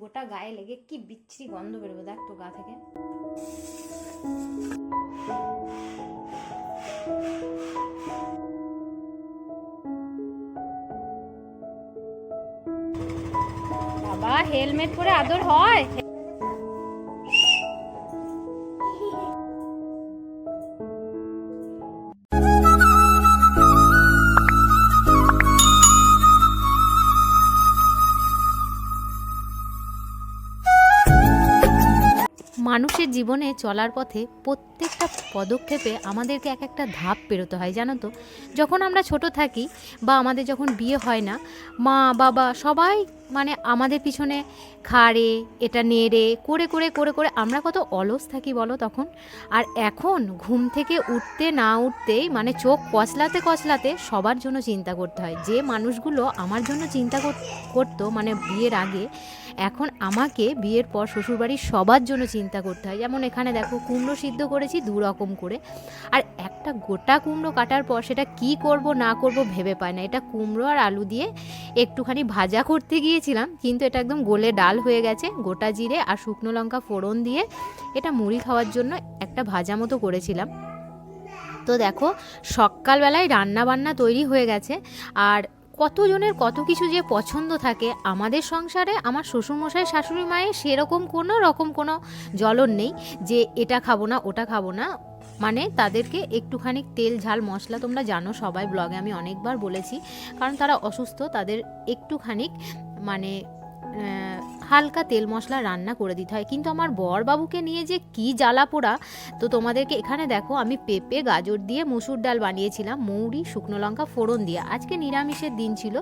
গোটা গায়ে লেগে কি বিচ্ছিরি গন্ধ বেরোবে? দেখ তো গা থেকে। বাবা, হেলমেট পরে আদর হয়। মানুষের জীবনে চলার পথে প্রত্যেকটা পদক্ষেপে আমাদেরকে এক একটা ধাপ পেরোতে হয়, জানো তো? যখন আমরা ছোট থাকি বা আমাদের যখন বিয়ে হয় না, মা, বাবা সবাই মানে আমাদের পিছনে খাড়ে এটা নেড়ে করে করে করে করে আমরা কত অলস থাকি বলো তখন? আর এখন ঘুম থেকে উঠতে না উঠতেই মানে চোখ কচলাতে কচলাতে সবার জন্য চিন্তা করতে হয়। যে মানুষগুলো আমার জন্য চিন্তা কর- করতো মানে বিয়ের আগে, এখন আমাকে বিয়ের পর শ্বশুরবাড়ির সবার জন্য চিন্তা করতে হয়। যেমন এখানে দেখো কুমড়ো সিদ্ধ করেছি দু রকম করে। আর একটা গোটা কুমড়ো কাটার পর সেটা কি করব না করব ভেবে পায় না। এটা কুমড়ো আর আলু দিয়ে একটুখানি ভাজা করতে গিয়েছিলাম কিন্তু এটা একদম গোলে ডাল হয়ে গেছে। গোটা জিরে আর শুকনো লঙ্কা ফোড়ন দিয়ে এটা মুড়ি খাওয়ার জন্য একটা ভাজা মতো করেছিলাম। তো দেখো, সকালবেলায় রান্না বান্না তৈরি হয়ে গেছে আর কতজনের কত কিছু যে পছন্দ থাকে, আমাদের সংসারে আমার শ্বশুরমশাই, শাশুড়ি মায়ের সেরকম কোনো রকম কোনো জ্বলন নেই যে এটা খাব না, ওটা খাব না। মানে তাদেরকে একটুখানি তেল, ঝাল, মশলা তোমরা জানো, সবাই ব্লগে আমি অনেকবার বলেছি। কারণ তারা অসুস্থ, তাদের একটুখানি মানে হালকা তেল মশলা রান্না করে দিতে হয়। কিন্তু আমার বর বাবুকে নিয়ে যে কি জ্বালা পোড়া তো তোমাদেরকে এখানে দেখো, আমি পেঁপে, গাজর দিয়ে মুসুর ডাল বানিয়েছিলাম, মৌরি, শুকনো লঙ্কা, ফোড়ন দিয়ে। আজকে নিরামিষের দিন ছিল,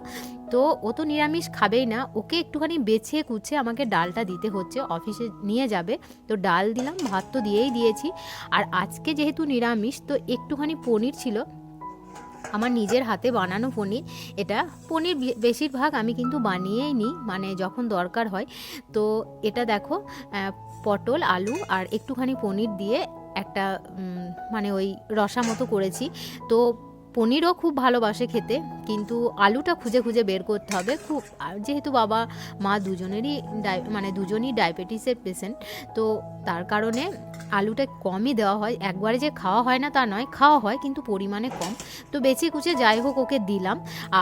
তো ও তো নিরামিষ খাবেই না, ওকে একটুখানি বেছে কুচে আমাকে ডালটা দিতে হচ্ছে, অফিসে নিয়ে যাবে। তো ডাল দিলাম, ভাত তো দিয়েই দিয়েছি। আর আজকে যেহেতু নিরামিষ, তো একটুখানি পনির ছিল আমার নিজের হাতে বানানো পনির। এটা পনির বেশিরভাগ আমি কিন্তু বানিয়েই নিই মানে যখন দরকার হয়। তো এটা দেখো পটল, আলু আর একটুখানি পনির দিয়ে একটা মানে ওই রসা মতো করেছি। তো পনিরও খুব ভালোবাসে খেতে, কিন্তু আলুটা খুঁজে খুঁজে বের করতে হবে। খুব যেহেতু বাবা, মা দুজনেরই ডাই মানে দুজনই ডায়াবেটিসের পেশেন্ট, তো তার কারণে আলুটা কমই দেওয়া হয়। একবারে যে খাওয়া হয় না তা নয়, খাওয়া হয়, কিন্তু পরিমাণে কম। তো বেছে কুচে যাই হোক ওকে দিলাম।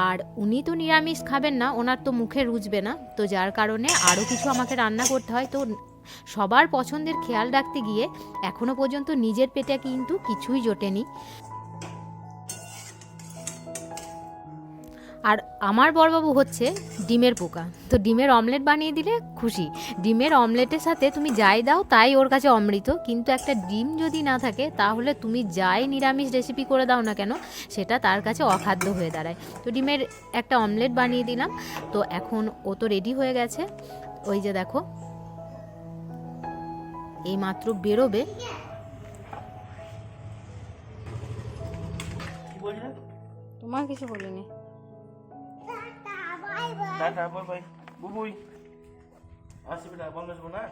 আর উনি তো নিরামিষ খাবেন না, ওনার তো মুখে রুচবে না। তো যার কারণে আরও কিছু আমাকে রান্না করতে হয়। তো সবার পছন্দের খেয়াল রাখতে গিয়ে এখনও পর্যন্ত নিজের পেটে কিন্তু কিছুই জোটেনি। আর আমার বড়বাবু হচ্ছে ডিমের পোকা। তো ডিমের অমলেট বানিয়ে দিলে খুশি। ডিমের অমলেটের সাথে তুমি যাই দাও, তাই ওর কাছে অমৃত। কিন্তু একটা ডিম যদি না থাকে, তাহলে তুমি যাই নিরামিষ রেসিপি করে দাও না কেন, সেটা তার কাছে অখাদ্য হয়ে দাঁড়ায়। তো ডিমের একটা অমলেট বানিয়ে দিলাম। তো এখন ও তো রেডি হয়ে গেছে। ওই যে দেখো। এই মাত্র বেরোবে। তোমার কিছু বলিনি। Ta-ta bye bye Bubui. আসি বেটা বন্ধ আসব না?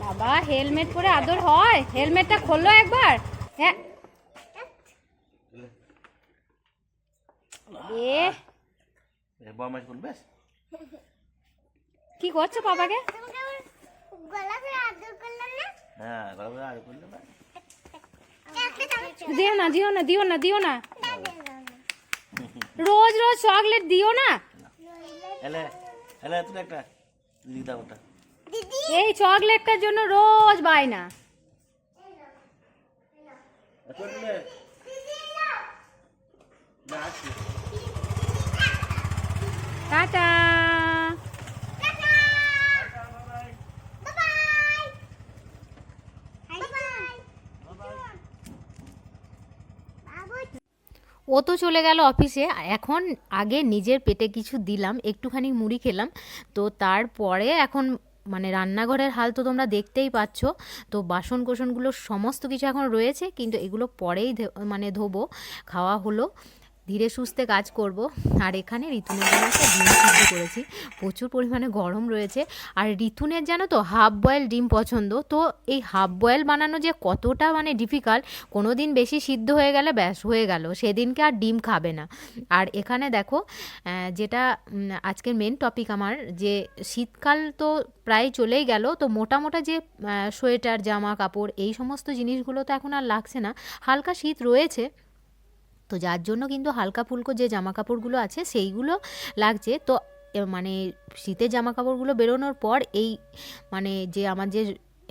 বাবা হেলমেট পরে আদর হয়। হেলমেটটা খোলো একবার। হ্যাঁ। এ। কি করছ বাবাকে? হ্যাঁ না। দিও না দিও না দিও না দিও না রোজ রোজ চকলেট দিও না এলে এলে তুমি একটা দিদি দাও ওটা এই চকলেটটার জন্য রোজ বায়না চললে না টাটা ও তো চলে গেল অফিসে। এখন আগে নিজের পেটে কিছু দিলাম, একটুখানি মুড়ি খেলাম। তো তারপরে এখন মানে রান্নাঘরের হাল তো তোমরা দেখতেই পাচ্ছ। তো বাসন কোসনগুলো সমস্ত কিছু এখন রয়েছে, কিন্তু এগুলো পরেই মানে ধোবো। খাওয়া হলো। ধীরে সুস্থে কাজ করব। আর এখানে ঋতুনের জন্য একটা ডিম সিদ্ধ করেছি। প্রচুর পরিমাণে গরম রয়েছে। আর ঋতুনের জানো তো হাফ বয়েল ডিম পছন্দ। তো এই হাফ বয়েল বানানো যে কতটা মানে ডিফিকাল্ট কোনো দিন বেশি সিদ্ধ হয়ে গেলে ব্যাস হয়ে গেল। সেদিনকে আর ডিম খাবে না। আর এখানে দেখো যেটা আজকের মেন টপিক আমার, যে শীতকাল তো প্রায় চলেই গেল। তো মোটা মোটা যে সোয়েটার, জামা কাপড়, এই সমস্ত জিনিসগুলো তো এখন আর লাগছে না। হালকা শীত রয়েছে। তো যার জন্য কিন্তু হালকা ফুলকো যে জামা কাপড়গুলো আছে সেইগুলো লাগছে। তো মানে শীতের জামা কাপড়গুলো বেরোনোর পর এই মানে যে আমার যে,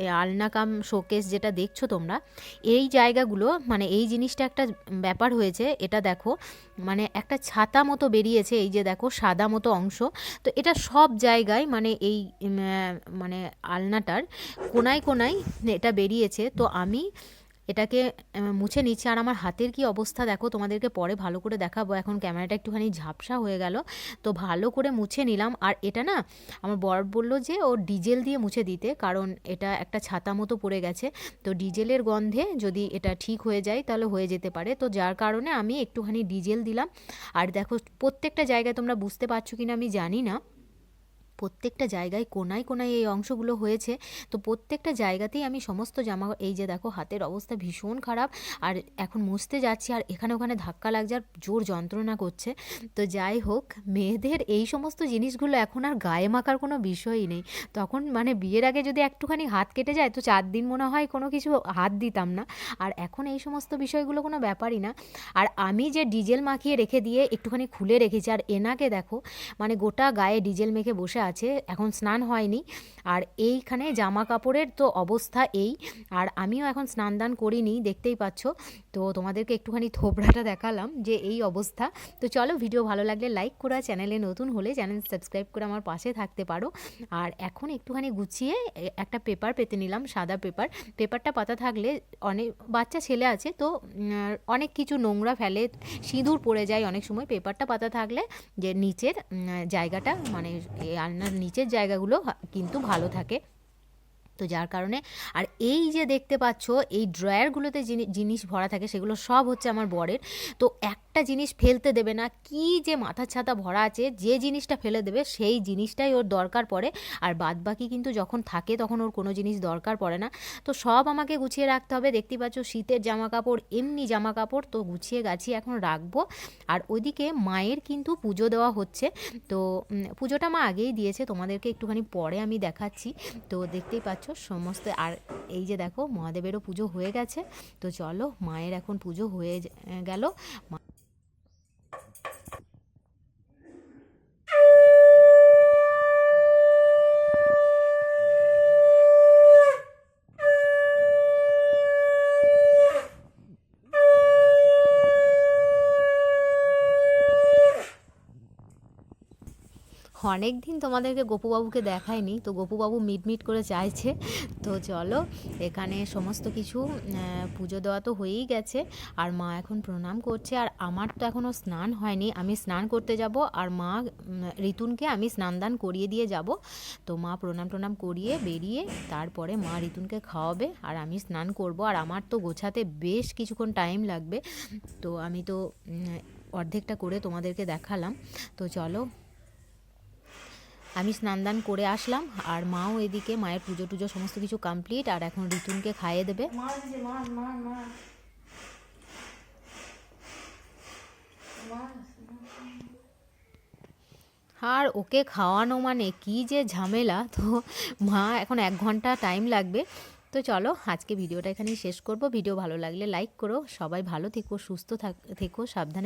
এ আলনা কাম শোকেস যেটা দেখছ তোমরা, এই জায়গাগুলো মানে এই জিনিসটা একটা ব্যাপার হয়েছে, এটা দেখো মানে একটা ছাতা মতো বেরিয়েছে, এই যে দেখো সাদা মতো অংশ। তো এটা সব জায়গায় মানে এই মানে আলনাটার কোনায় কোনায় এটা বেরিয়েছে। তো আমি এটাকে মুছে নিচ্ছি। আর আমার হাতের কি অবস্থা দেখো, তোমাদেরকে পরে ভালো করে দেখাবো। এখন ক্যামেরাটা একটুখানি ঝাপসা হয়ে গেল। তো ভালো করে মুছে নিলাম। আর এটা না, আমার বর বলল যে, ও ডিজেল দিয়ে মুছে দিতে, কারণ এটা একটা ছাতা মতো পড়ে গেছে। তো ডিজেলের গন্ধে যদি এটা ঠিক হয়ে যায়, তাহলে হয়ে যেতে পারে। তো যার কারণে আমি একটুখানি ডিজেল দিলাম। আর দেখো, প্রত্যেকটা জায়গায় তোমরা বুঝতে পারছ কিনা আমি জানি না। প্রত্যেকটা জায়গায় কোনায় কোনায় এই অংশগুলো হয়েছে। তো প্রত্যেকটা জায়গাতেই আমি সমস্ত জামা এই যে দেখো, হাতের অবস্থা ভীষণ খারাপ। আর এখন মুছতে যাচ্ছি আর এখানে ওখানে ধাক্কা লাগছে আর জোর যন্ত্রণা করছে। তো যাই হোক, মেয়েদের এই সমস্ত জিনিসগুলো এখন আর গায়ে মাখার কোনো বিষয়ই নেই। তখন মানে বিয়ের আগে যদি একটুখানি হাত কেটে যায়, তো চার দিন মনে হয় কোনো কিছু হাত দিতাম না। আর এখন এই সমস্ত বিষয়গুলো কোনো ব্যাপারই না। আর আমি যে ডিজেল মাখিয়ে রেখে দিয়ে একটুখানি খুলে রেখেছি, আর এনাকে দেখো মানে গোটা গায়ে ডিজেল মেখে বসে আছে, এখন স্নান হয়নি। আর এইখানে জামা কাপড়ের তো অবস্থা এই। আর আমিও এখন স্নান দান করিনি, দেখতেই পাচ্ছ। তো তোমাদেরকে একটুখানি থোবড়াটা দেখালাম যে এই অবস্থা। তো চলো ভিডিও ভালো লাগলে লাইক করা চ্যানেলে নতুন হলে চ্যানেল সাবস্ক্রাইব করে আমার পাশে থাকতে পারো। আর এখন একটুখানি গুছিয়ে একটা পেপার পেতে নিলাম, সাদা পেপার। পেপারটা পাতা থাকলে অনেক, বাচ্চা ছেলে আছে তো অনেক কিছু নোংরা ফেলে, সিঁদুর পড়ে যায় অনেক সময়। পেপারটা পাতা থাকলে যে নিচের জায়গাটা মানে আলনার নিচের জায়গাগুলো কিন্তু ভালো থাকে। তো যার কারণে আর এই যে দেখতে পাচ্ছ, এই ড্রয়ারগুলোতে জিনিস ভরা থাকে, সেগুলো সব হচ্ছে আমার বরের। তো একটা জিনিস ফেলতে দেবে না, কি যে মাথা ছাতা ভরা আছে, যে জিনিসটা ফেলে দেবে, সেই জিনিসটাই ওর দরকার পড়ে। আর বাদ বাকি কিন্তু যখন থাকে, তখন ওর কোনো জিনিস দরকার পড়ে না। তো সব আমাকে গুছিয়ে রাখতে হবে। দেখতে পাচ্ছ, শীতের জামা কাপড় এমনি জামা কাপড় তো গুছিয়ে গাছিয়ে এখন রাখব। আর ওইদিকে মায়ের কিন্তু পুজো দেওয়া হচ্ছে। তো পুজোটা মা আগেই দিয়েছে, তোমাদেরকে একটুখানি পরে আমি দেখাচ্ছি। তো দেখতেই পাচ্ছ, সমস্ত, আর এই যে দেখো মহাদেবেরও পুজো হয়ে গেছে তো চলো মায়ের এখন পুজো হয়ে গেল। অনেক দিন তোমাদেরকে গোপুবাবুকে দেখায়নি তো গোপুবাবু মিট মিট করে চাইছে। তো চলো, এখানে সমস্ত কিছু পুজো দেওয়া তো হয়েই গেছে, আর মা এখন প্রণাম করছে, আর আমার তো এখনও স্নান হয়নি। আমি স্নান করতে যাব, আর মা ঋতুনকে আমি স্নান দান করিয়ে দিয়ে যাব। তো মা প্রণাম টনাম করিয়ে বেরিয়ে তারপরে মা ঋতুনকে খাওয়াবে, আর আমি স্নান করব। আর আমার তো গোছাতে বেশ কিছুক্ষণ টাইম লাগবে। তো আমি তো অর্ধেকটা করে তোমাদেরকে দেখালাম। তো চলো আমি স্নান দান করে আসলাম, আর মাও এদিকে মায়ের পুজো টুজো সমস্ত কিছু কমপ্লিট আর এখন ঋতুনকে খাইয়ে দেবে। আর ওকে খাওয়ানো মানে কি যে ঝামেলা, তো মা এখন এক ঘণ্টা টাইম লাগবে। তো চলো, আজকে ভিডিওটা এখানেই শেষ করব। ভিডিও ভালো লাগলে লাইক করো। সবাই ভালো থেকো, সুস্থ থাক, থেকো, সাবধানে